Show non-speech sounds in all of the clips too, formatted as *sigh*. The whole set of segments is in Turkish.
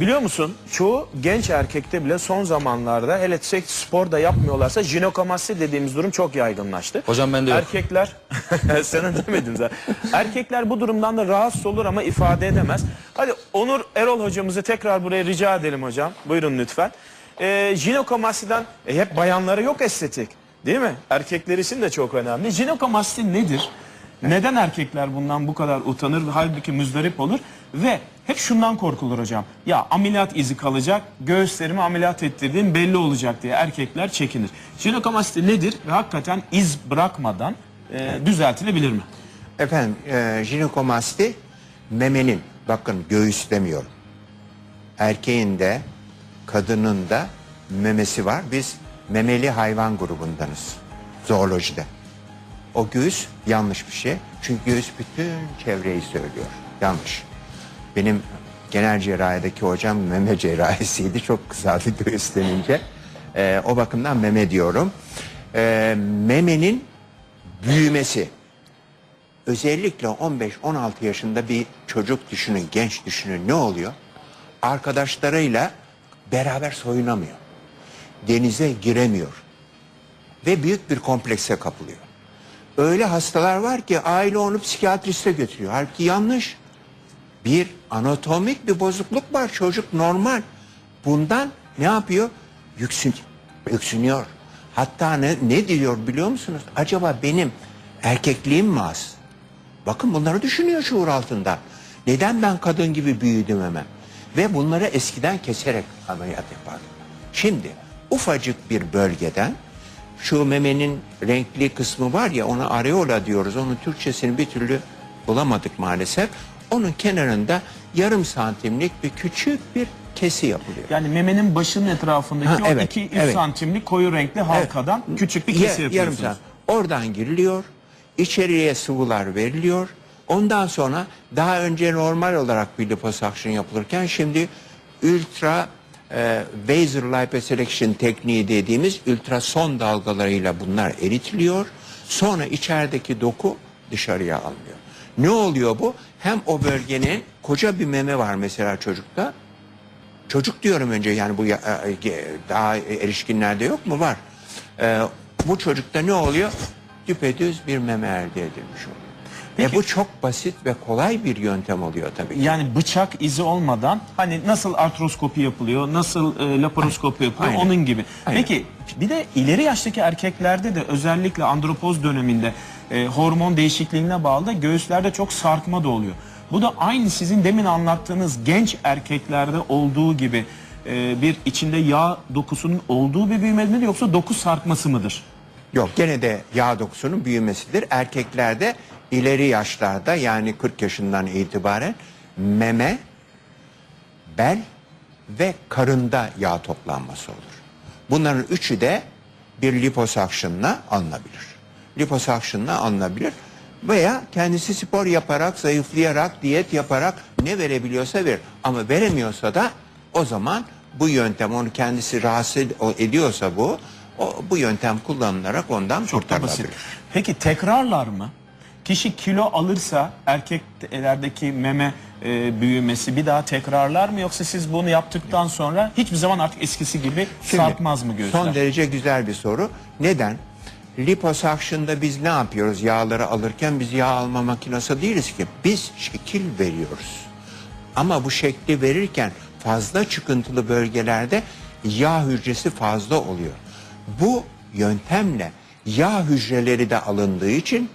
Biliyor musun çoğu genç erkekte bile son zamanlarda hele seks spor da yapmıyorlarsa jinekomasti dediğimiz durum çok yaygınlaştı. Hocam bende yok. Erkekler, *laughs* sana demedim zaten. Erkekler bu durumdan da rahatsız olur ama ifade edemez. Hadi Onur Erol hocamızı tekrar buraya rica edelim hocam. Buyurun lütfen. Ee, jinekomastiden e, hep bayanlara yok estetik değil mi? Erkekler için de çok önemli. Jinekomasti nedir? Neden erkekler bundan bu kadar utanır halbuki müzdarip olur ve hep şundan korkulur hocam. Ya ameliyat izi kalacak, göğüslerimi ameliyat ettirdiğim belli olacak diye erkekler çekinir. Jinekomasti nedir ve hakikaten iz bırakmadan e, düzeltilebilir mi? Efendim, e, jinekomasti memenin, bakın göğüs demiyorum. Erkeğin de, kadının da memesi var. Biz memeli hayvan grubundanız. Zoolojide. O göğüs yanlış bir şey. Çünkü göğüs bütün çevreyi söylüyor. Yanlış. Benim genel cerrahideki hocam meme cerrahisiydi. *laughs* Çok kısaldı göğüs denince. E, o bakımdan meme diyorum. E, memenin büyümesi özellikle 15-16 yaşında bir çocuk düşünün, genç düşünün ne oluyor? Arkadaşlarıyla beraber soyunamıyor. Denize giremiyor. Ve büyük bir komplekse kapılıyor. Öyle hastalar var ki aile onu psikiyatriste götürüyor. Halbuki yanlış. Bir anatomik bir bozukluk var. Çocuk normal. Bundan ne yapıyor? Yüksün, yüksünüyor. Hatta ne, ne diyor biliyor musunuz? Acaba benim erkekliğim mi az? Bakın bunları düşünüyor şuur altında. Neden ben kadın gibi büyüdüm hemen? Ve bunları eskiden keserek ameliyat yapardım. Şimdi ufacık bir bölgeden şu memenin renkli kısmı var ya ona areola diyoruz. Onun Türkçesini bir türlü bulamadık maalesef. Onun kenarında yarım santimlik bir küçük bir kesi yapılıyor. Yani memenin başının etrafındaki Ha, o evet, 2-3 evet. santimlik koyu renkli halkadan küçük bir Ya- kesi yarım yapıyorsunuz. saat. Oradan giriliyor. içeriye sıvılar veriliyor. Ondan sonra daha önce normal olarak bir liposuction yapılırken şimdi ultra e, laser liposelection tekniği dediğimiz ultrason dalgalarıyla bunlar eritiliyor. Sonra içerideki doku dışarıya alınıyor. Ne oluyor bu? Hem o bölgenin koca bir meme var mesela çocukta. Çocuk diyorum önce yani bu ya- e, e, daha erişkinlerde yok mu? Var. E, bu çocukta ne oluyor? Düpedüz bir meme elde edilmiş oluyor. Peki- E bu çok basit ve kolay bir yöntem oluyor tabii. ki. Yani bıçak izi olmadan hani nasıl artroskopi yapılıyor, nasıl e, laparoskopi yapılıyor Aynen. onun gibi. Aynen. Peki bir de ileri yaştaki erkeklerde de özellikle andropoz döneminde e, hormon değişikliğine bağlı da göğüslerde çok sarkma da oluyor. Bu da aynı sizin demin anlattığınız genç erkeklerde olduğu gibi e, bir içinde yağ dokusunun olduğu bir büyüme midir yoksa doku sarkması mıdır? Yok gene de yağ dokusunun büyümesidir. Erkeklerde ileri yaşlarda yani 40 yaşından itibaren meme, bel ve karında yağ toplanması olur. Bunların üçü de bir liposuction'la alınabilir. Liposuction'la alınabilir veya kendisi spor yaparak, zayıflayarak, diyet yaparak ne verebiliyorsa verir. Ama veremiyorsa da o zaman bu yöntem onu kendisi rahatsız ed- ediyorsa bu o, bu yöntem kullanılarak ondan Çok da basit. kurtarılabilir. Peki tekrarlar mı? Kişi kilo alırsa erkeklerdeki meme e, büyümesi bir daha tekrarlar mı yoksa siz bunu yaptıktan sonra hiçbir zaman artık eskisi gibi Şimdi, sarkmaz mı göğüsler? Son derece güzel bir soru. Neden? Liposuction'da biz ne yapıyoruz yağları alırken biz yağ alma makinesi değiliz ki. Biz şekil veriyoruz. Ama bu şekli verirken fazla çıkıntılı bölgelerde yağ hücresi fazla oluyor. Bu yöntemle yağ hücreleri de alındığı için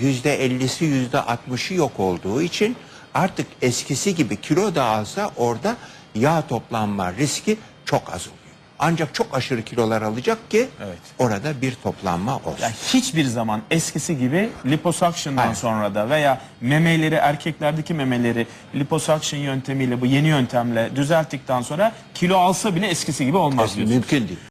yüzde ellisi yüzde altmışı yok olduğu için artık eskisi gibi kilo da alsa orada yağ toplanma riski çok az oluyor. Ancak çok aşırı kilolar alacak ki Evet. orada bir toplanma olsun. Yani hiçbir zaman eskisi gibi liposuction'dan Aynen. sonra da veya memeleri erkeklerdeki memeleri liposuction yöntemiyle bu yeni yöntemle düzelttikten sonra kilo alsa bile eskisi gibi olmaz diyorsunuz. Mümkün değil.